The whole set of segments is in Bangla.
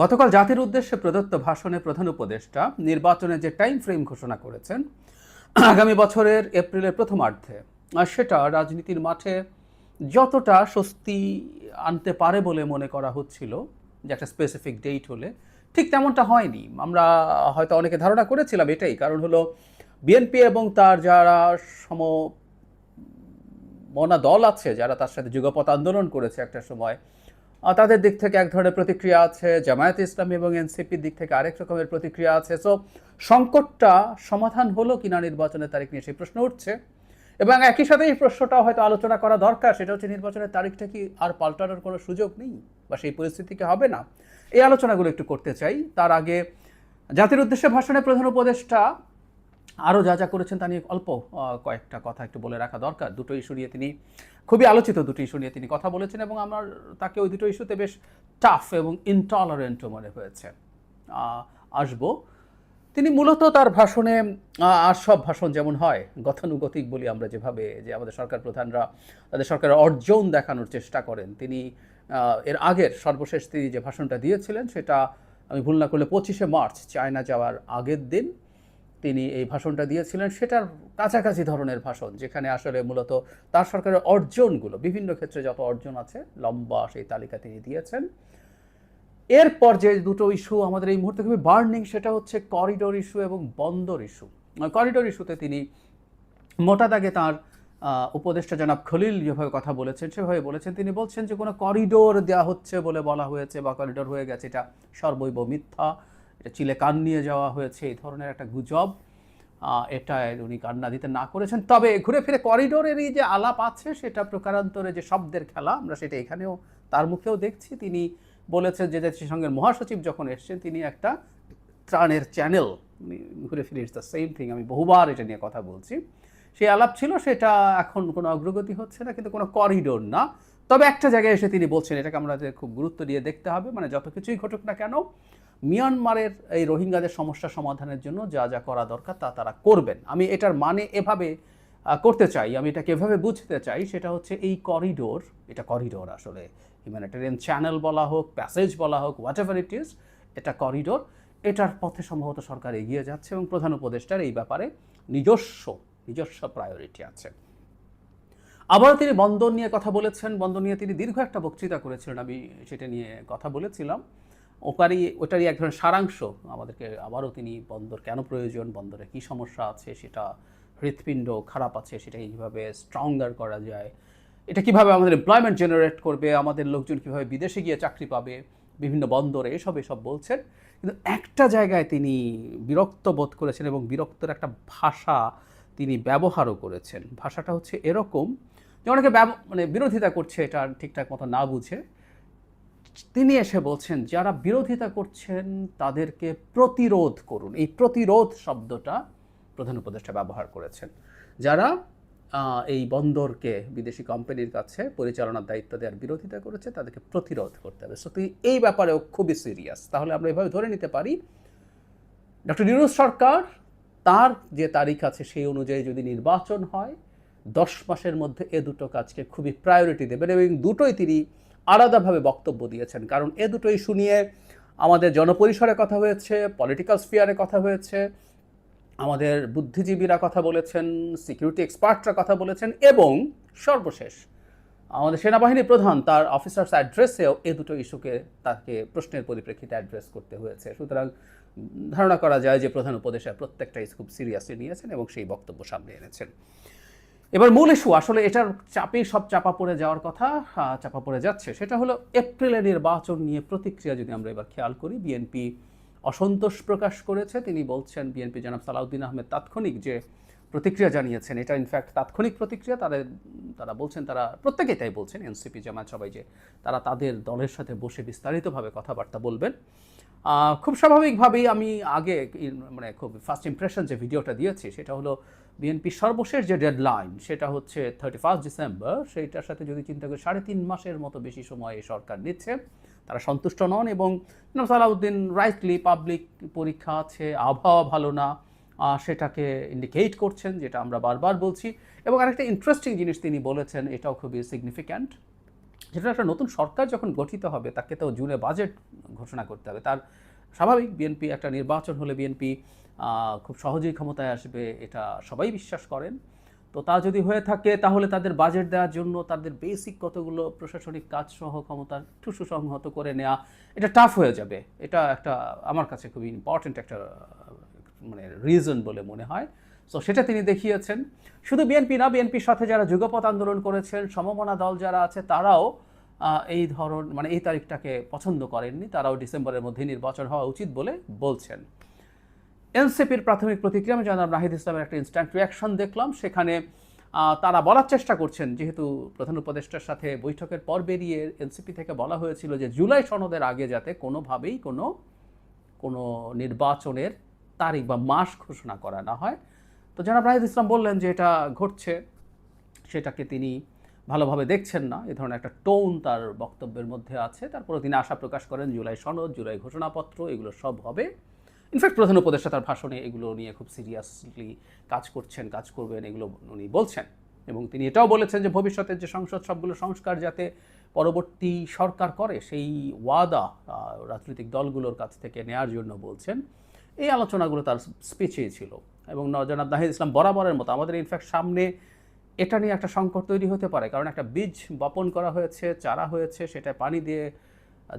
গতকাল জাতির উদ্দেশ্যে প্রদত্ত ভাষণে প্রধান উপদেষ্টা নির্বাচনের যে টাইম ফ্রেম ঘোষণা করেছেন, আগামী বছরের এপ্রিলের প্রথমার্ধে আর সেটা রাজনীতির মাঠে যতটা স্বস্তি আনতে পারে বলে মনে করা হচ্ছিল, যে একটা স্পেসিফিক ডেট হলে, ঠিক তেমনটা হয়নি। আমরা হয়তো অনেকে ধারণা করেছিলাম এটাই, কারণ হলো বিএনপি এবং তার যারা সম মনা দল আছে, যারা তার সাথে যুগপথ আন্দোলন করেছে একটা সময় তাদের দিক থেকে এক ধরনের প্রতিক্রিয়া আছে, জামায়াত ইসলামী এবং এনসিপির দিক থেকে আরেক রকমের প্রতিক্রিয়া আছে। সো সংকটটা সমাধান হলো কিনা নির্বাচনের তারিখ নিয়ে সেই প্রশ্ন উঠছে। এবং একই সাথে এই প্রশ্নটাও হয়তো আলোচনা করা দরকার, সেটা হচ্ছে নির্বাচনের তারিখটা কি আর পাল্টানোর কোনো সুযোগ নেই বা সেই পরিস্থিতি কি হবে না? এই আলোচনাগুলো একটু করতে চাই। তার আগে জাতির উদ্দেশ্যে ভাষণে প্রধান উপদেষ্টা আরও যা যা করেছেন তা নিয়ে অল্প কয়েকটা কথা একটু বলে রাখা দরকার। দুটো ইস্যু নিয়ে তিনি খুবই আলোচিত দুটো ইস্যু নিয়ে তিনি কথা বলেছেন এবং আমার তাকে ওই দুটো ইস্যুতে বেশ টাফ এবং ইনটলারেন্টও মনে হয়েছে। আসব। তিনি মূলত তার ভাষণে আর সব ভাষণ যেমন হয়, গতানুগতিক বলি আমরা যেভাবে যে আমাদের সরকার প্রধানরা তাদের সরকারের অর্জন দেখানোর চেষ্টা করেন। তিনি এর আগের সর্বশেষ তিনি যে ভাষণটা দিয়েছিলেন সেটা আমি ভুল না করলে পঁচিশে মার্চ চায়না যাওয়ার আগের দিন তিনি এই ভাষণটা দিয়েছিলেন। সেটার কাছাকাছি ধরনের ভাষণ, যেখানে আসলে মূলত তার সরকারের অর্জনগুলো, বিভিন্ন ক্ষেত্রে যত অর্জন আছে, লম্বা সেই তালিকা তিনি দিয়েছেন। এরপর যে দুটো ইস্যু আমাদের এই মুহূর্তে খুবই বার্নিং সেটা হচ্ছে করিডোর ইস্যু এবং বন্দর ইস্যু করিডোর ইস্যুতে তিনি মোটা দাগে তাঁর উপদেষ্টা জনাব খলিল যেভাবে কথা বলেছেন, সেভাবে বলেছেন। তিনি বলছেন যে কোনো করিডোর দেওয়া হচ্ছে বলে বলা হয়েছে বা করিডোর হয়ে গেছে, এটা সর্বৈব মিথ্যা। এটা চিলে কান নিয়ে যাওয়া হয়েছে, এই ধরনের একটা গুজব এটা উনি কান্না দিতে না করেছেন। তবে ঘুরে ফিরে করিডোরের এই যে আলাপ আছে, সেটা প্রকারান্তরে যে শব্দের খেলা, আমরা সেটা এখানেও তার মুখেও দেখছি। তিনি বলেছেন যে জাতিসংঘের মহাসচিব যখন এসছেন, তিনি একটা ত্রাণের চ্যানেল ঘুরে ফিরে ইটস দ্য সেম থিং আমি বহুবার এটা নিয়ে কথা বলছি। সেই আলাপ ছিল, সেটা এখন কোনো অগ্রগতি হচ্ছে না, কিন্তু কোনো করিডোর না। তবে একটা জায়গায় এসে তিনি বলছেন, এটাকে আমরা খুব গুরুত্ব দিয়ে দেখতে হবে মানে যত কিছুই ঘটুক না কেন মিয়ানমারের এই রোহিঙ্গাদের সমস্যা সমাধানের জন্য যা যা করা দরকার তা তারা করবেন। আমি এটার মানে এভাবে করতে চাই, আমি এটাকে এভাবে বুঝতে চাই, সেটা হচ্ছে এই করিডোর এটা করিডোর আসলে হিউম্যানিটেরিয়ান চ্যানেল বলা হোক প্যাসেজ বলা হোক হোয়াট এভার ইট ইজ এটা করিডোর এটার পথে সম্ভবত সরকার এগিয়ে যাচ্ছে এবং প্রধান উপদেষ্টার এই ব্যাপারে নিজস্ব নিজস্ব প্রায়োরিটি আছে। আবারও তিনি বন্দর নিয়ে কথা বলেছেন, বন্দর নিয়ে তিনি দীর্ঘ একটা বক্তৃতা করেছিলেন, আমি সেটা নিয়ে কথা বলেছিলাম। ওপারই ওটারই এক ধরনের সারাংশ। আমাদেরকে আবারও তিনি বন্দর কেন প্রয়োজন, বন্দরে কী সমস্যা আছে, সেটা হৃৎপিণ্ড খারাপ আছে, সেটা কীভাবে স্ট্রঙ্গার করা যায়, এটা কীভাবে আমাদের এমপ্লয়মেন্ট জেনারেট করবে, আমাদের লোকজন কীভাবে বিদেশে গিয়ে চাকরি পাবে, বিভিন্ন বন্দরে এসব এসব বলছেন। কিন্তু একটা জায়গায় তিনি বিরক্ত বোধ করেছেন এবং বিরক্তর একটা ভাষা তিনি ব্যবহারও করেছেন। ভাষাটা হচ্ছে এরকম যে অনেকে মানে বিরোধিতা করছে, এটা ঠিকঠাক মতো না বুঝে। তিনি এসে বলছেন, যারা বিরোধিতা করছেন তাদেরকে প্রতিরোধ করুন। এই প্রতিরোধ শব্দটা প্রধান উপদেষ্টা ব্যবহার করেছেন। যারা এই বন্দরকে, বিদেশি কোম্পানির কাছে পরিচালনার দায়িত্ব দেওয়ার বিরোধিতা করেছে, তাদেরকে প্রতিরোধ করতে হবে। সো তিনি এই ব্যাপারেও খুবই সিরিয়াস তাহলে আমরা এভাবে ধরে নিতে পারি, ডক্টর নিরুজ সরকার তার যে তারিখ আছে সেই অনুযায়ী যদি নির্বাচন হয়, দশ মাসের মধ্যে এ দুটো কাজকে খুবই প্রায়োরিটি দেবেন এবং দুটোই তিনি আলাদাভাবে বক্তব্য দিয়েছেন। কারণ এ দুটো ইস্যু নিয়ে আমাদের জনপরিসরে কথা হয়েছে পলিটিক্যাল স্পিয়ারে কথা হয়েছে, আমাদের বুদ্ধিজীবীরা কথা বলেছেন সিকিউরিটি এক্সপার্টরা কথা বলেছেন এবং সর্বশেষ আমাদের সেনাবাহিনী প্রধান তার অফিসার্স অ্যাড্রেসেও এ দুটো ইস্যুকে তাকে প্রশ্নের পরিপ্রেক্ষিতে অ্যাড্রেস করতে হয়েছে। সুতরাং ধারণা করা যায় যে প্রধান উপদেষ্টা প্রত্যেকটা ইস্যু খুব সিরিয়াসলি নিয়েছেন এবং সেই বক্তব্য সামনে এনেছেন। এবার মূল ইস্যু আসলে এটার চাপেই সব চাপা পড়ে যাওয়ার কথা চাপা পড়ে যাচ্ছে। সেটা হলো এপ্রিলে নির্বাচন নিয়ে প্রতিক্রিয়া যদি আমরা এবার খেয়াল করি বিএনপি অসন্তোষ প্রকাশ করেছে। তিনি বলছেন বিএনপি জনাব সালাউদ্দিন আহমেদ তাৎক্ষণিক যে প্রতিক্রিয়া জানিয়েছেন, এটা ইনফ্যাক্ট তাৎক্ষণিক প্রতিক্রিয়া তারা তারা বলছেন, তারা প্রত্যেকেই তাই বলছেন এনসিপি জামাত সবাই যে তারা তাদের দলের সাথে বসে বিস্তারিতভাবে কথাবার্তা বলবেন। খুব স্বাভাবিকভাবেই আমি আগে মানে খুব ফার্স্ট ইমপ্রেশন যে ভিডিওটা দিয়েছি, সেটা হলো বিএনপি সর্বশেষ যে ডেডলাইন সেটা হচ্ছে থার্টি ফার্স্ট ডিসেম্বর সেইটার সাথে যদি চিন্তা করি, সাড়ে তিন মাসের মতো বেশি সময় এই সরকার নিচ্ছে। তারা সন্তুষ্ট নন এবং সালাউদ্দিন রাইটলি পাবলিক পরীক্ষা আছে, আবহাওয়া ভালো না সেটাকে ইন্ডিকেট করছেন, যেটা আমরা বারবার বলছি। এবং আরেকটা ইন্টারেস্টিং জিনিস তিনি বলেছেন, এটাও খুবই সিগনিফিক্যান্ট সেটা একটা নতুন সরকার যখন গঠিত হবে, তাকে তো জুনে বাজেট ঘোষণা করতে হবে। তার স্বাভাবিক বিএনপি একটা নির্বাচন হলে বিএনপি খুব সহজেই ক্ষমতায় আসবে, এটা সবাই বিশ্বাস করেন। তো তা যদি হয়ে থাকে, তাহলে তাদের বাজেট দেওয়ার জন্য তাদের বেসিক কতগুলো প্রশাসনিক কাজ সহ ক্ষমতা একটু সুসংহত করে নেওয়া এটা টাফ হয়ে যাবে। এটা একটা, আমার কাছে খুবই ইম্পর্ট্যান্ট একটা মানে রিজন বলে মনে হয়। সো সেটা তিনি দেখিয়েছেন। শুধু বিএনপি না বিএনপির সাথে যারা যুগপথ আন্দোলন করেছেন, সমমনা দল যারা আছে, তারাও এই ধরন মানে এই তারিখটাকে পছন্দ করেননি। তারাও ডিসেম্বরের মধ্যে নির্বাচন হওয়া উচিত বলে বলছেন। এনসিপির প্রাথমিক প্রতিক্রিয়া, আমি জানাব নাহিদ ইসলামের একটা ইনস্ট্যান্ট রিয়াকশন দেখলাম। সেখানে তারা বলার চেষ্টা করছেন, যেহেতু প্রধান উপদেষ্টার সাথে বৈঠকের পর বেরিয়ে এনসিপি থেকে বলা হয়েছিল যে, জুলাই সনদের আগে যাতে কোনোভাবেই কোনো কোনো নির্বাচনের তারিখ বা মাস ঘোষণা করা না হয়। তো জনাব রাহিদ ইসলাম বললেন যে এটা ঘটছে, সেটাকে তিনি ভালোভাবে দেখছেন না, এ ধরনের একটা টোন তার বক্তব্যের মধ্যে আছে। তারপরে তিনি আশা প্রকাশ করেন জুলাই সনদ, জুলাই ঘোষণাপত্র, এগুলো সব হবে। ইনফ্যাক্ট প্রধান উপদেষ্টা তার ভাষণে এগুলো নিয়ে খুব সিরিয়াসলি কাজ করছেন, কাজ করবেন, এগুলো উনি বলছেন। এবং তিনি এটাও বলেছেন যে ভবিষ্যতের যে সংসদ, সবগুলো সংস্কার যাতে পরবর্তী সরকার করে, সেই ওয়াদা রাজনৈতিক দলগুলোর কাছ থেকে নেয়ার জন্য বলছেন। এই আলোচনাগুলো তার স্পিচেই ছিল। এবং জনাব নাহিদ ইসলাম বরাবরের মতো। আমাদের ইনফ্যাক্ট সামনে এটা নিয়ে একটা সংকট তৈরি হতে পারে। কারণ একটা বীজ বপন করা হয়েছে, চারা হয়েছে সেটা পানি দিয়ে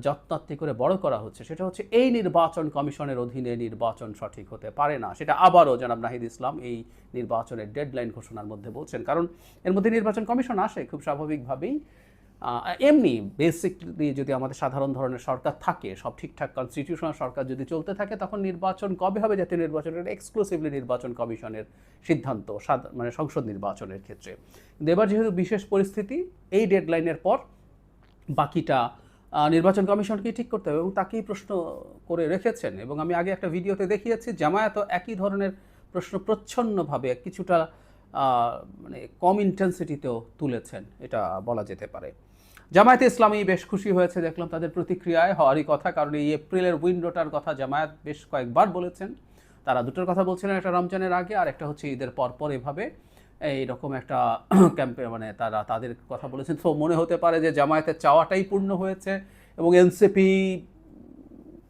যত্নাত্তি করে বড় করা হচ্ছে। সেটা হচ্ছে এই নির্বাচন কমিশনের অধীনে নির্বাচন সঠিক হতে পারে না। সেটা আবারও জনাব নাহিদ ইসলাম এই নির্বাচনের ডেডলাইন ঘোষণার মধ্যে বলছেন। কারণ এর মধ্যে নির্বাচন কমিশন আসে খুব স্বাভাবিকভাবেই। এমনি বেসিকলি যদি আমাদের সাধারণ ধরনের সরকার থাকে, সব ঠিকঠাক কনস্টিটিউশনাল সরকার যদি চলতে থাকে, তখন নির্বাচন কবে হবে জাতীয় নির্বাচনের? এক্সক্লুসিভলি নির্বাচন কমিশনের সিদ্ধান্ত মানে সংসদ নির্বাচনের ক্ষেত্রে। কিন্তু এবার যেহেতু বিশেষ পরিস্থিতি, এই ডেডলাইনের পর বাকিটা নির্বাচন কমিশনকে ঠিক করতে হবে এবং তাকেই প্রশ্ন করে রেখেছেন। এবং আমি আগে একটা ভিডিওতে দেখিয়েছি জামায়াতও একই ধরনের প্রশ্ন প্রচ্ছন্নভাবে কিছুটা মানে কম ইন্টেন্সিটিতেও তুলেছেন, এটা বলা যেতে পারে। জামায়াতে ইসলামী বেশ খুশি হয়েছে, দেখলাম তাদের প্রতিক্রিয়ায় হওয়ারই কথা, কারণ এই এপ্রিলের উইন্ডোটার কথা জামায়াত বেশ কয়েকবার বলেছেন। তারা দুটোর কথা বলছিলেন একটা রমজানের আগে, আর একটা হচ্ছে ঈদের পরপর এভাবে। এইরকম একটা ক্যাম্পে মানে তারা তাদের কথা বলেছেন। তো মনে হতে পারে যে জামায়াতের চাওয়াটাই পূর্ণ হয়েছে এবং এনসিপি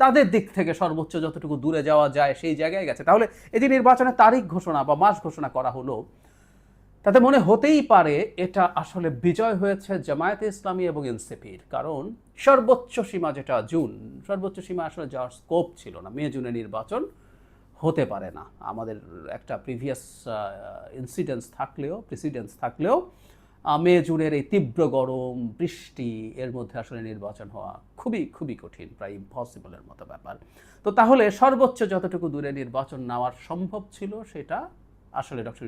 তাদের দিক থেকে সর্বোচ্চ যতটুকু দূরে যাওয়া যায় সেই জায়গায় গেছে। তাহলে এই যে নির্বাচনের তারিখ ঘোষণা বা মাস ঘোষণা করা হলো তাতে মনে হতেই পারে এটা আসলে বিজয় হয়েছে জামায়াতে ইসলামী এবং এনসিপির। কারণ সর্বোচ্চ সীমা যেটা জুন, সর্বোচ্চ সীমা আসলে যাওয়ার স্কোপ ছিল না। মে, জুনে নির্বাচন হতে পারে না। আমাদের একটা প্রিভিয়াস ইনসিডেন্স থাকলেও প্রেসিডেন্স থাকলেও মে, জুনের এই তীব্র গরম, বৃষ্টি, এর মধ্যে আসলে নির্বাচন হওয়া খুবই খুবই কঠিন, প্রায় ইম্পসিবলের মতো ব্যাপার। তো তাহলে সর্বোচ্চ যতটুকু দূরে নির্বাচন নেওয়ার সম্ভব ছিল সেটা আসলে ডক্টর